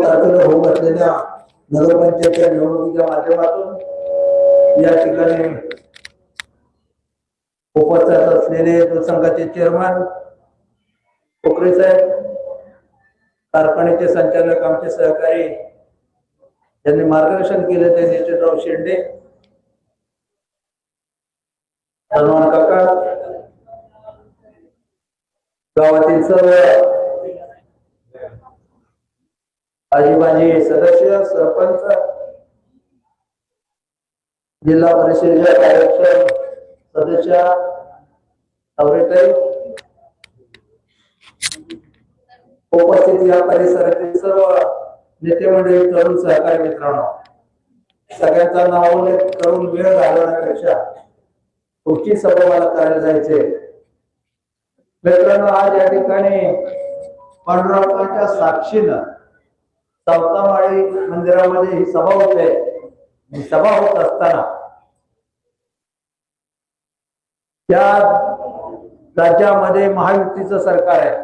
नऊ तारखेला होऊ घातलेल्या नगरपंचायतच्या निवडणुकीच्या माध्यमातून या ठिकाणी उपस्थित असलेले संघाचे चेअरमन पोखरे साहेब कारखान्याचे संचालक आमचे सहकारी ज्यांनी मार्गदर्शन केले ते नितीनराव शेंडे हनुमान काका गावातील सर्व आजीबाजी सदस्य सरपंच जिल्हा परिषदेच्या कार्यक्षम सदस्य आवरेताई उपस्थित या परिसरातील सर्व नेते मंडळी तरुण सहकारी मित्रांनो सगळ्यांचा नाव करून वेळ घालवण्यापेक्षा पुढची सभा मला करायला जायचे. मित्रांनो आज या ठिकाणी पांडुरंगाच्या साक्षीनं चौथामाळी मंदिरामध्ये ही सभा होते. ही सभा होत असताना त्या राज्यामध्ये महायुतीचं सरकार आहे.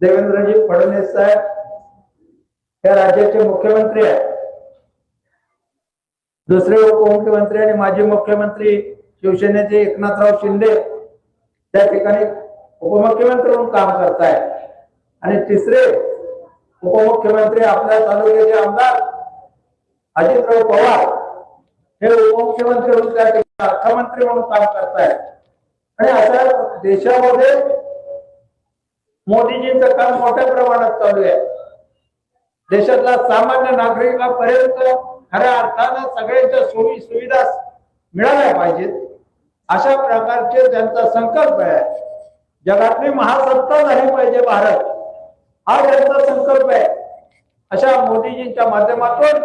देवेंद्रजी फडणवीस साहेब त्या राज्याचे मुख्यमंत्री आहेत. दुसरे उपमुख्यमंत्री आणि माजी मुख्यमंत्री शिवसेनेचे एकनाथराव शिंदे त्या ठिकाणी उपमुख्यमंत्री म्हणून काम करतायत. आणि तिसरे उपमुख्यमंत्री आपल्या तालुक्याचे आमदार अजितराव पवार हे उपमुख्यमंत्री म्हणून त्या ठिकाणी अर्थमंत्री म्हणून काम करतायत. आणि अशा देशामध्ये मोदीजींचं काम मोठ्या प्रमाणात चालू आहे. देशातला सामान्य नागरिकांपर्यंत खऱ्या अर्थानं सगळ्यांच्या सोयी सुविधा मिळाल्या पाहिजेत. अशा प्रकारचे त्यांचा संकल्प आहे. जगातली महासत्ता झाली पाहिजे भारत. हा त्यांचा संकल्प आहे. अशा मोदीजींच्या माध्यमातून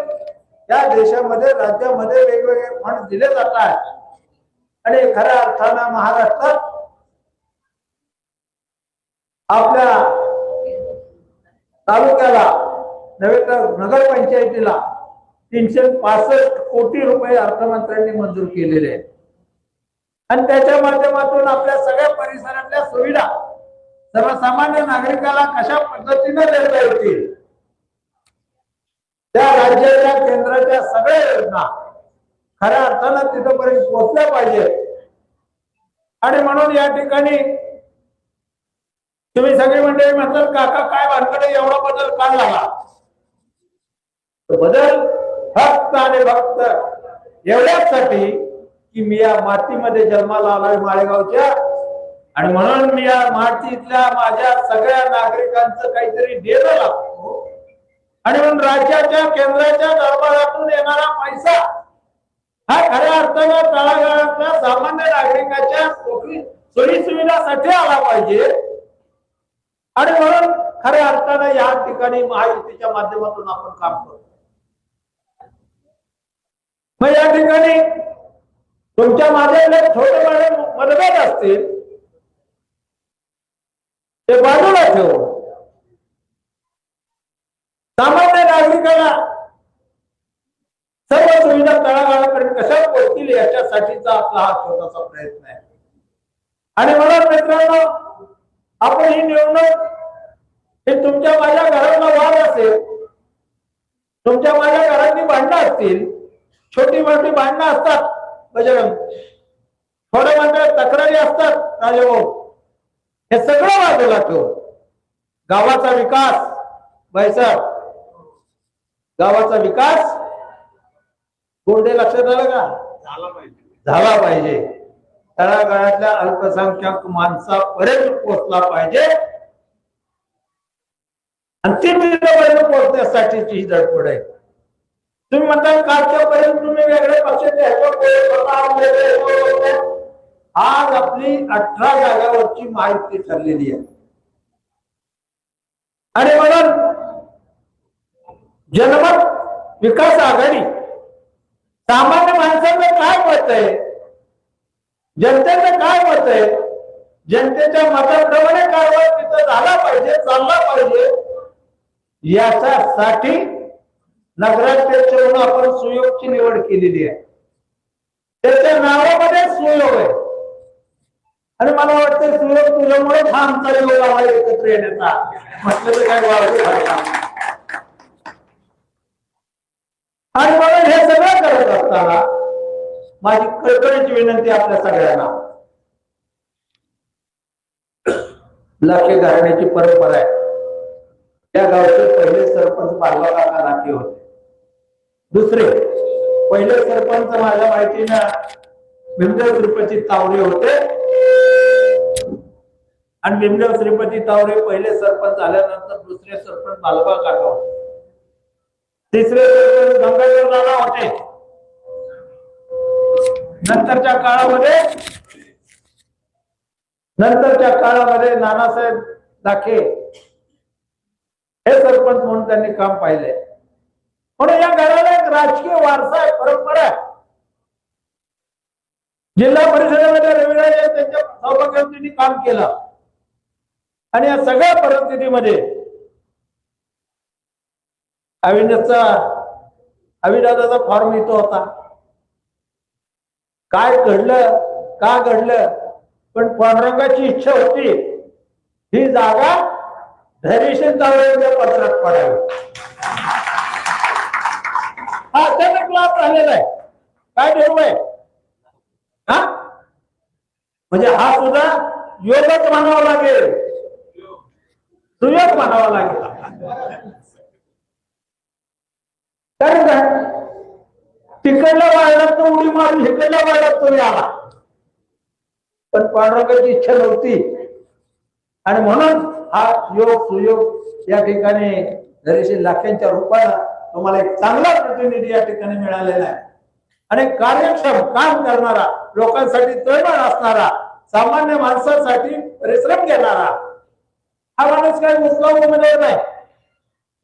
या देशामध्ये राज्यामध्ये वेगवेगळे फंड दिले जात आहेत. आणि खऱ्या अर्थानं महाराष्ट्रात आपल्या तालुक्याला नव्हे तर नगरपंचायतीला तीनशे पासष्ट कोटी रुपये अर्थमंत्र्यांनी मंजूर केलेले आहेत. आणि त्याच्या माध्यमातून आपल्या सगळ्या परिसरातल्या सुविधा सर्वसामान्य नागरिकाला कशा पद्धतीने देता येतील त्या राज्याच्या केंद्राच्या सगळ्या योजना खऱ्या अर्थानं तिथपर्यंत पोहोचल्या पाहिजे आणि म्हणून या ठिकाणी तुम्ही सगळे मंडळी म्हणतात काका काय भानकडे एवढा बदल का झाला? बदल फक्त आणि फक्त एवढ्याचसाठी की मी या मातीमध्ये जन्माला आलोय माळेगावच्या आणि म्हणून मी या मातीतल्या माझ्या सगळ्या नागरिकांचं काहीतरी देणं लागतो. आणि म्हणून राज्याच्या केंद्राच्या दरबारातून येणारा पैसा हा खऱ्या अर्थानं तळागाळातल्या सामान्य नागरिकाच्या सोयी सुविधासाठी आला पाहिजे. आणि म्हणून खऱ्या अर्थानं या ठिकाणी महायुतीच्या माध्यमातून आपण काम करतो. मग या ठिकाणी तुमच्या माझ्या थोडे मतभेद असतील ते बाजूला ठेव. सामान्य नागरिकाला सर्व सुविधा तळागाळापर्यंत कशा पोहोचतील याच्यासाठीचा आपला हा छोटासा प्रयत्न आहे. आणि म्हणून मित्रांनो आपण ही निवडणूक हे तुमच्या माझ्या घरातला वाद असेल तुमच्या माझ्या घरातली भांडणं असतील छोटी मोठी भांडणं असतात बजरंग. थोड्या मोठ्या तक्रारी असतात राजभाऊ. हे सगळं बाजूला ठेवून गावाचा विकास साहेब गावाचा विकास गोंडे लक्षात आलं का? झाला पाहिजे. झाला पाहिजे. तळागाळातल्या अल्पसंख्याक माणसापर्यंत पोहोचला पाहिजे. आणि ते तिथपर्यंत पोहोचण्यासाठीची ही धडपड आहे. तुम्ही म्हणता कालच्या पर्यंत तुम्ही वेगळे पक्षाचे आज आपली अठरा जागावरची माहिती ठरलेली आहे. आणि म्हणून जनमत विकास आघाडी सामान्य माणसाचं काय मत आहे? जनतेचं काय मत आहे? जनतेच्या मताप्रमाणे कारभार तिथं झाला पाहिजे चालला पाहिजे याच्यासाठी नगराध्यक्ष म्हणून आपण सुयोगची निवड केलेली आहे. त्याच्या नावामध्ये सुयोग आहे. आणि मला वाटतं सुयोग तुझ्यामुळेच हा आमचा योग आला एकत्र येण्याचा. म्हटलं तर काय आणि म्हणून हे सगळं करत असताना माझी कळकळीची विनंती आपल्या सगळ्यांना. लाखे घालण्याची परंपरा आहे. या गावचे पहिले सरपंच बालवा काका लाखे होते. दुसरे पहिले सरपंच माझ्या माहितीनं भीमदेव श्रीपती तावरे होते. आणि भीमदेव श्रीपती तावरे पहिले सरपंच झाल्यानंतर दुसरे सरपंच बालबा काका होते. तिसरे सरपंच गंगाधर नाना होते. नंतरच्या काळामध्ये नंतरच्या काळामध्ये नानासाहेब दाखे हे सरपंच म्हणून त्यांनी काम पाहिले. म्हणून या घराला एक राजकीय वारसा आहे परंपरा आहे. जिल्हा परिषदेमध्ये रविराजे यांनी त्यांच्या त्यांनी काम केलं. आणि या सगळ्या परिस्थितीमध्ये अविनाशचा अविनादाचा फॉर्म येतो होता. काय घडलं का घडलं? पण पांडुरंगाची इच्छा होती. ही जागा धैर्यशील तावडेच्या पत्रात पडावी. हा अचानक लाभ झालेला आहे. काय ठरव आहे? हा? म्हणजे हा सुद्धा योगच म्हणावा लागेल. सुयोग म्हणावा लागेल. कारण काय तिकडला वाढला तो उडी मारून हिकडला वाढला तो आला पण पांडुरंगाची इच्छा नव्हती. आणि म्हणून हा योग सुयोग या ठिकाणी धैर्यशील लाखांच्या रुपयाला तुम्हाला एक चांगला प्रतिनिधी या ठिकाणी मिळालेला आहे. आणि कार्यक्षम काम करणारा लोकांसाठी तळमळ असणारा सामान्य माणसासाठी परिश्रम घेणारा. हा माणूस काही मुसला उमेदवार नाही.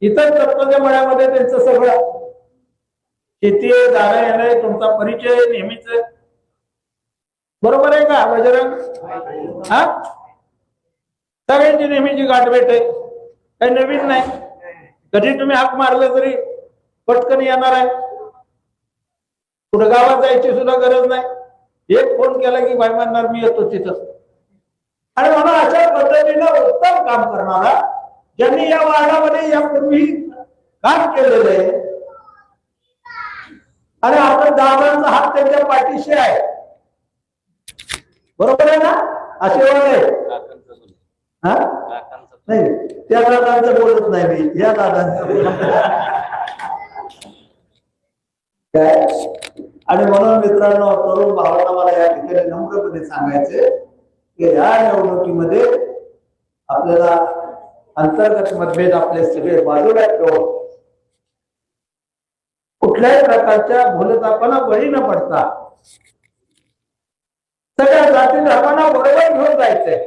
इतर तत्वाच्या मळ्यामध्ये त्यांचं सगळं. शेती आहे जाणं येणं तुमचा परिचय नेहमीच बरोबर आहे का बजरंग? हा? सगळ्यांची नेहमीची गाठभेट आहे. काही नवीन नाही. कधी तुम्ही हाक मारलं तरी पटकन येणार आहे. कुठं गावात जायची सुद्धा गरज नाही. एक फोन केला की बाई म्हणणार मी येतो तिथं आणि म्हणून अशा पद्धतीनं उत्तम काम करणारा ज्यांनी या वार्डामध्ये यापूर्वी काम केलेलं आहे आणि आपण दादांचा हात त्यांच्या पाठीशी आहे. बरोबर आहे ना? असे आहे हा? नाही त्या दादांचं बोलत नाही मी या दादांचं बोलत काय आणि म्हणून मित्रांनो तरुण भावांना मला या ठिकाणी नम्रपणे सांगायचे की या निवडणुकीमध्ये आपल्याला अंतर्गत मतभेद आपले सगळे बाजूला ठेवून कुठल्याही प्रकारच्या भूलतापणा बळी न पडता सगळ्या जाती धर्मांना बरोबर घेऊन जायचंय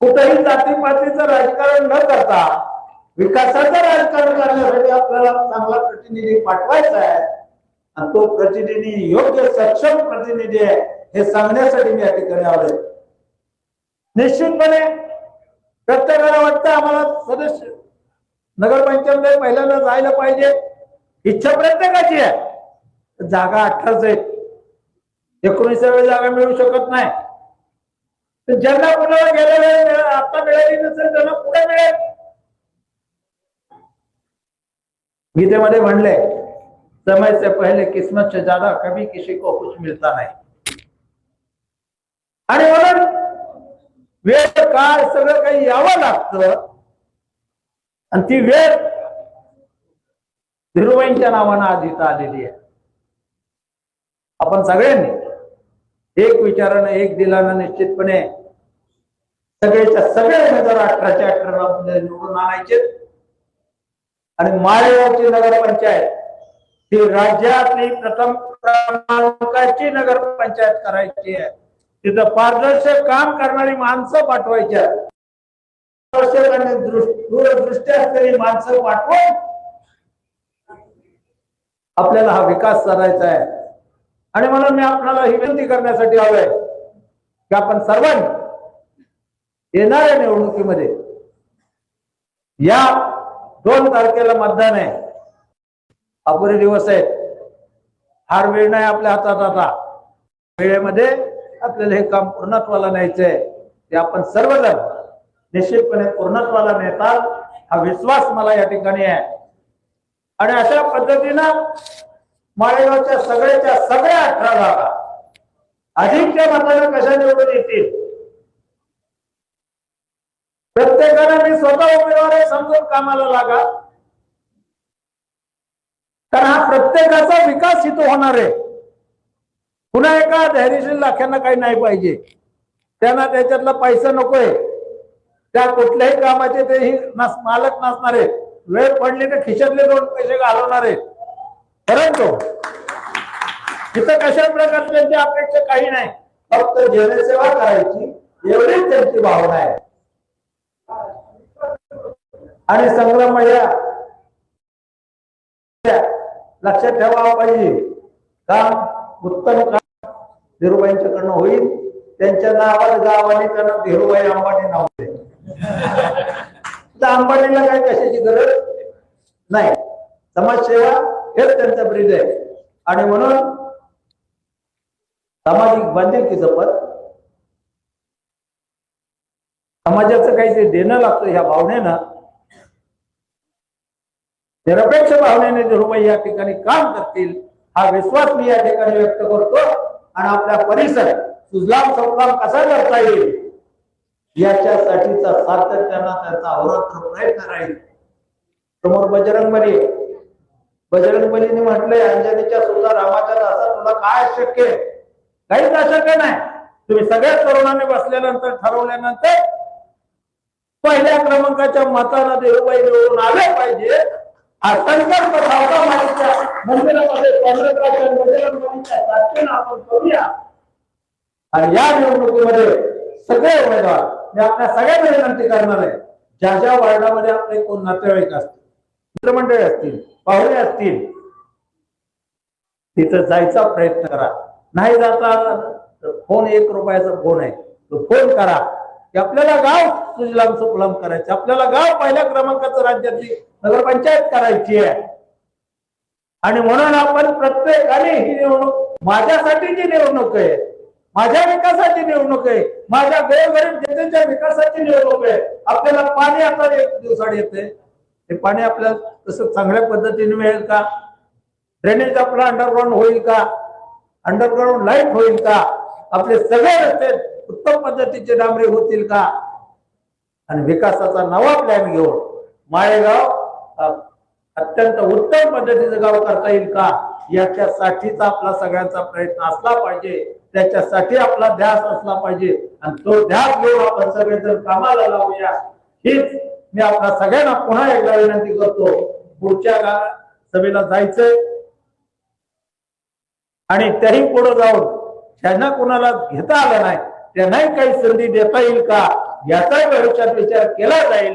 कुठेही जातीपातीचं राजकारण न करता विकासाचं राजकारण करण्यासाठी आपल्याला प्रतिनिधी पाठवायचा आहे आणि तो प्रतिनिधी योग्य सक्षम प्रतिनिधी आहे हे सांगण्यासाठी मी या ठिकाणी आलोय. निश्चितपणे प्रत्येकाला वाटतं आम्हाला सदस्य नगरपंचायत पहिल्यांदा जायला पाहिजे. इच्छा प्रत्येकाची आहे. जागा अठराच आहेत. एकोणीसाव्या जागा मिळू शकत नाही. तर ज्यांना कुणाला गेल्या वेळेस आता मिळाली नसेल त्यांना पुढे मिळेल. गीतेमध्ये म्हणले समय से पहले किस्मत से ज्यादा कभी किसी को कुछ मिलता नाही. आणि म्हणून वेळ काळ सगळं काही यावं लागतं आणि ती वेळ धीरुबाईंच्या नावानं आज इथं आलेली आहे. आपण सगळ्यांनी एक विचारानं एक दिलानं निश्चितपणे सगळ्याच्या सगळे हजार अठराच्या अठरा निवडून आणायचे आणि माळेगावची नगरपंचायत ही राज्यातली प्रथम क्रमांकाची नगरपंचायत करायची आहे तिथं पारदर्शक काम करणारी माणसं पाठवायची आहेत. पारदर्शक आणि दूरदृष्टी असलेली माणसं पाठवून आपल्याला हा विकास करायचा आहे आणि म्हणून मी आपल्याला ही विनंती करण्यासाठी हवंय की आपण सर्वांनी येणाऱ्या निवडणुकीमध्ये या दोन तारखेला मतदान आहे. अपुरे दिवस आहेत. फार वेळ नाही आपल्या हातात आता. वेळेमध्ये आपल्याला हे काम पूर्णत्वाला न्यायचंय ते आपण सर्वजण निश्चितपणे पूर्णत्वाला नेताल हा विश्वास मला या ठिकाणी आहे. आणि अशा पद्धतीनं माळेगावच्या सगळ्याच्या सगळ्या अठरा जागा अधिकच्या मतदान कशा निवडून येतील? प्रत्येकाने मी स्वतः उमेदवार आहे समजून कामाला लागा. कारण हा प्रत्येकाचा विकास इथं होणार आहे. पुन्हा एका धैर्यशील लाख्यांना काही नाही पाहिजे. त्यांना त्याच्यातला पैसा नकोय. त्या कुठल्याही कामाचे तेही नस मालक नसणारे वेळ पडली तर खिशातले दोन पैसे घालवणारे परंतु इथं कशा प्रकारची त्यांची अपेक्षा? काही नाही. फक्त जनसेवा करायची एवढीच त्यांची भावना आहे. आणि संग्राम या लक्षात ठेवावं पाहिजे. काम उत्तम काम धीरुबाईंच्याकडनं होईल. त्यांच्या नावात गावाने त्यांना धीरुबाई अंबानी नाव दे तर अंबानीला काय कशाची गरज? नाही. समाजसेवा हेच त्यांचा ब्रिज आहे. आणि म्हणून सामाजिक बांधिलकी पद समाजाचं काही ते देणं लागतं ह्या भावनेनं निरपेक्ष भावनेने धीरुबाई या ठिकाणी काम करतील हा विश्वास मी या ठिकाणी व्यक्त करतो आणि आपल्या परिसर सुजलाम सुफलाम कसा करता येईल याच्यासाठीचा सातत्यानं त्याचा अहोरात्र प्रयत्न राहील. समोर बजरंग बली बजरंग बलीने म्हटलंय अंजनीच्या सुद्धा रामाच्या दासा तुला काय शक्य काहीच अशक्य नाही. तुम्ही सगळ्या तरुणाने बसल्यानंतर ठरवल्यानंतर पहिल्या क्रमांकाच्या मतानं देवबाई निवडून आले पाहिजे हा संकल्प मालिकच्या मंदिरामध्ये पंढरपूरच्या बजरंगबलीच्या साक्षीनं आपण करूया. आणि या निवडणुकीमध्ये सगळे उमेदवार मी आपल्या सगळ्यांना विनंती करणार आहे ज्या ज्या वार्डामध्ये आपले कोण नातेवाईक असतील मित्रमंडळी असतील पाहुणे असतील तिथं जायचा प्रयत्न करा. नाही जाता आलं तर फोन एक रुपयाचा फोन आहे तो फोन करा. की आपल्याला गाव सुजलाम सुफलाम करायचं. आपल्याला गाव पहिल्या क्रमांकाचं राज्यातली नगरपंचायत करायची आहे. आणि म्हणून आपण प्रत्येकाने ही निवडणूक माझ्यासाठीची निवडणूक आहे माझ्या विकासाची निवडणूक आहे माझ्या गोरगरीब जनतेच्या विकासाची निवडणूक आहे आपल्याला पाणी आता एक दिवसाड येते हे पाणी आपल्याला तसं चांगल्या पद्धतीने मिळेल का? ड्रेनेज आपला अंडरग्राऊंड होईल का? अंडरग्राऊंड लाइट होईल का? आपले सगळे रस्ते उत्तम पद्धतीचे डांबरे होतील का? आणि विकासाचा नवा प्लॅन घेऊन माळेगाव अत्यंत उत्तम पद्धतीचं गाव करता येईल का? याच्यासाठीचा आपला सगळ्यांचा प्रयत्न असला पाहिजे. त्याच्यासाठी आपला ध्यास असला पाहिजे. आणि तो ध्यास घेऊन आपण सगळेजण कामाला लावूया. हीच मी आपल्या सगळ्यांना पुन्हा एकदा विनंती करतो. पुढच्या सभेला जायचंय. आणि त्याही पुढे जाऊन ज्यांना कोणाला घेता आलं नाही त्यांनाही काही संधी देता येईल का? याचाही भविष्यात विचार केला जाईल.